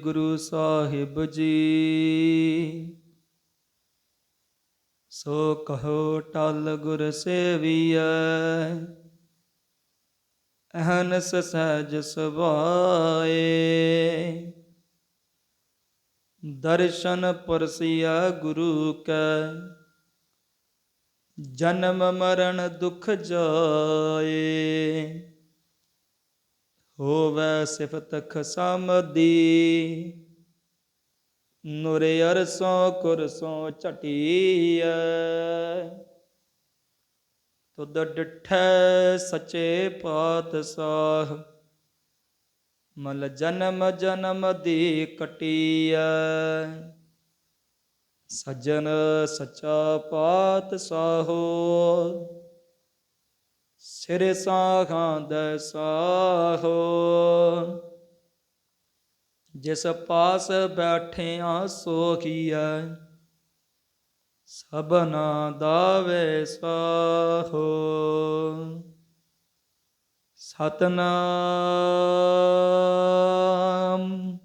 ਗੁਰੂ ਸਾਹਿਬ ਜੀ। ਸੋ ਕਹੋ ਟਲ ਗੁਰ ਸੇਵੀਐ, ਅਹਨਸ ਸਹਿਜ ਸੁਭਾਏ। ਦਰਸ਼ਨ ਪਰਸਿਆ ਗੁਰੂ ਕੈ, ਜਨਮ ਮਰਨ ਦੁਖ ਜਾਏ। ਹੋਵੈ ਸਿਫਤ ਖਸਮਦੀ। ਨੂਰ ਅਰਸੋਂ ਕੁਰਸੋਂ ਝਟੀਐ। ਤੁਧ ਡਿਠੈ ਸਚੇ ਪਾਤਸ਼ਾਹ। ਮਲ ਜਨਮ ਜਨਮ ਦੀ ਕਟੀਐ। ਸਜਣ ਸਚਾ ਪਾਤਸ਼ਾਹੋ। ਸਿਰ ਸਾਖਾਂ ਦੈ ਸਾਹੋ ਜਿਸ ਪਾਸ ਬੈਠਿਆ ਸੋਖੀਐ, ਸਭਨਾ ਦਾਵੇ ਸਾਹੋ ਸਤਨਾਮ।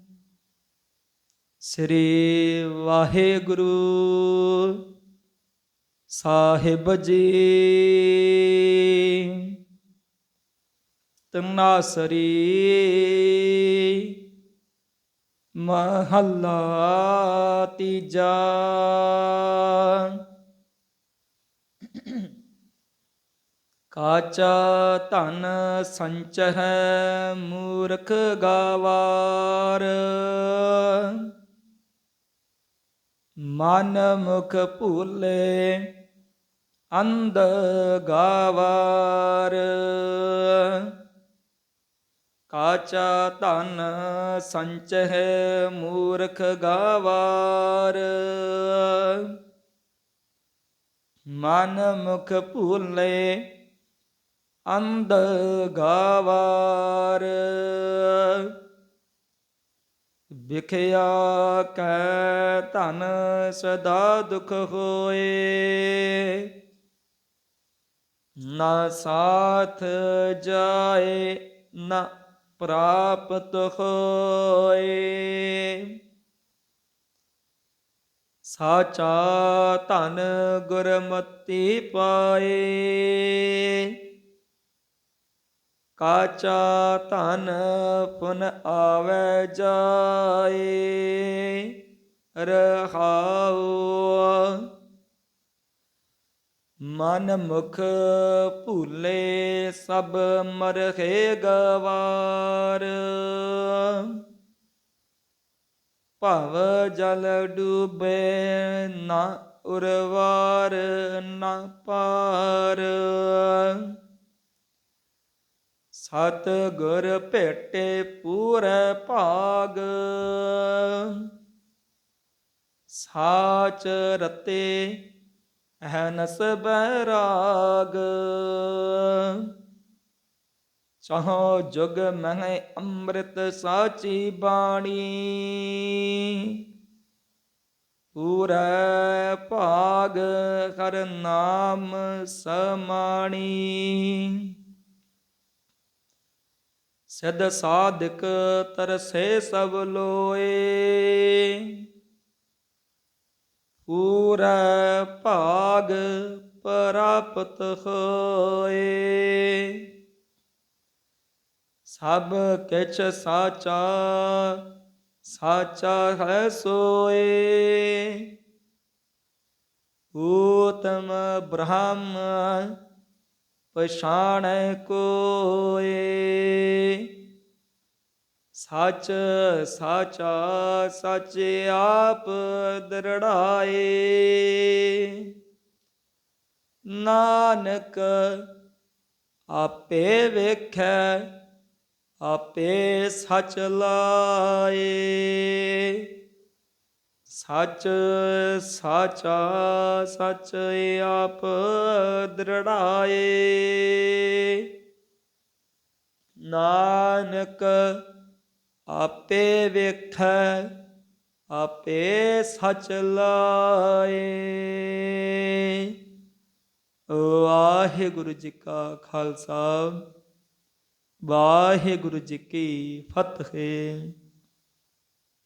ਸ੍ਰੀ ਵਾਹਿਗੁਰੂ ਸਾਹਿਬ ਜੀ। ਤਨਾਸਰੀ ਮਹੱਲਾ ਤੀਜਾ। ਕਾਚਾ ਧਨ ਸੰਚਹਿ ਮੂਰਖ ਗਾਵਾਰ। ਮਨ ਮੁਖ ਭੂਲੇ ਅੰਧ ਗਾਵਾਰ। ਕਾਚਾ ਧਨ ਸੰਚਹਿ ਮੂਰਖ ਗਾਵਾਰ। ਮਨ ਮੁਖ ਭੂਲੇ ਅੰਧ ਗਾਵਾਰ। ਵਿਖਿਆ ਕੈ ਧਨ ਸਦਾ ਦੁਖ ਹੋਏ। ਨਾ ਸਾਥ ਜਾਏ ਨਾ ਪ੍ਰਾਪਤ ਹੋਏ। ਸਾਚਾ ਧਨ ਗੁਰਮਤੀ ਪਾਏ। ਕਾਚਾ ਧਨ ਪੁਨ ਆਵੇ ਜਾਏ। ਰਹਾਉ ਮਨ ਮੁਖ ਭੂਲੇ ਸਭ ਮਰਖੇ ਗਵਾਰ। ਭਵ ਜਲ ਡੂਬੇ ਨਾ ਉਰਵਾਰ, ਨਾ ਪਾਰ। ਸਤ ਗੁਰ ਭੇਟੇ ਪੂਰੇ ਭਾਗ। ਸਾਚ ਰਤੇ ਅਹਨਸ ਬੈਰਾਗ ਚਾਹੋ ਜੁਗ ਮਹਿ ਅੰਮ੍ਰਿਤ ਸਾਚੀ ਬਾਣੀ। ਪੂਰੇ ਭਾਗ ਹਰ ਨਾਮ ਸਮਾਣੀ। ਸਿਧ ਸਾਧਕ ਤਰਸੇ ਸਭ ਲੋਏ। ਪੂਰਾ ਭਾਗ ਪ੍ਰਾਪਤ ਹੋਏ। ਸਭ ਕਿਛ ਸਾਚਾ ਸਾਚਾ ਹੈ ਸੋਏ। ਊਤਮ ਬ੍ਰਹਮ ਪਛਾਣੈ ਕੋਏ। ਸੱਚ ਸਾਚਾ ਸੱਚ ਆਪ ਦਰੜਾਏ। ਨਾਨਕ ਆਪੇ ਵੇਖੈ, ਆਪੇ ਸੱਚ ਲਾਏ। ਸੱਚ ਸਾਚਾ ਸੱਚ ਆਪ ਦ੍ਰਿੜਾਏ। ਨਾਨਕ ਆਪੇ ਵੇਖੈ ਆਪੇ ਸੱਚ ਲਾਏ। ਵਾਹਿਗੁਰੂ ਜੀ ਕਾ ਖਾਲਸਾ ਵਾਹਿਗੁਰੂ ਜੀ ਕੀ ਫਤਿਹ।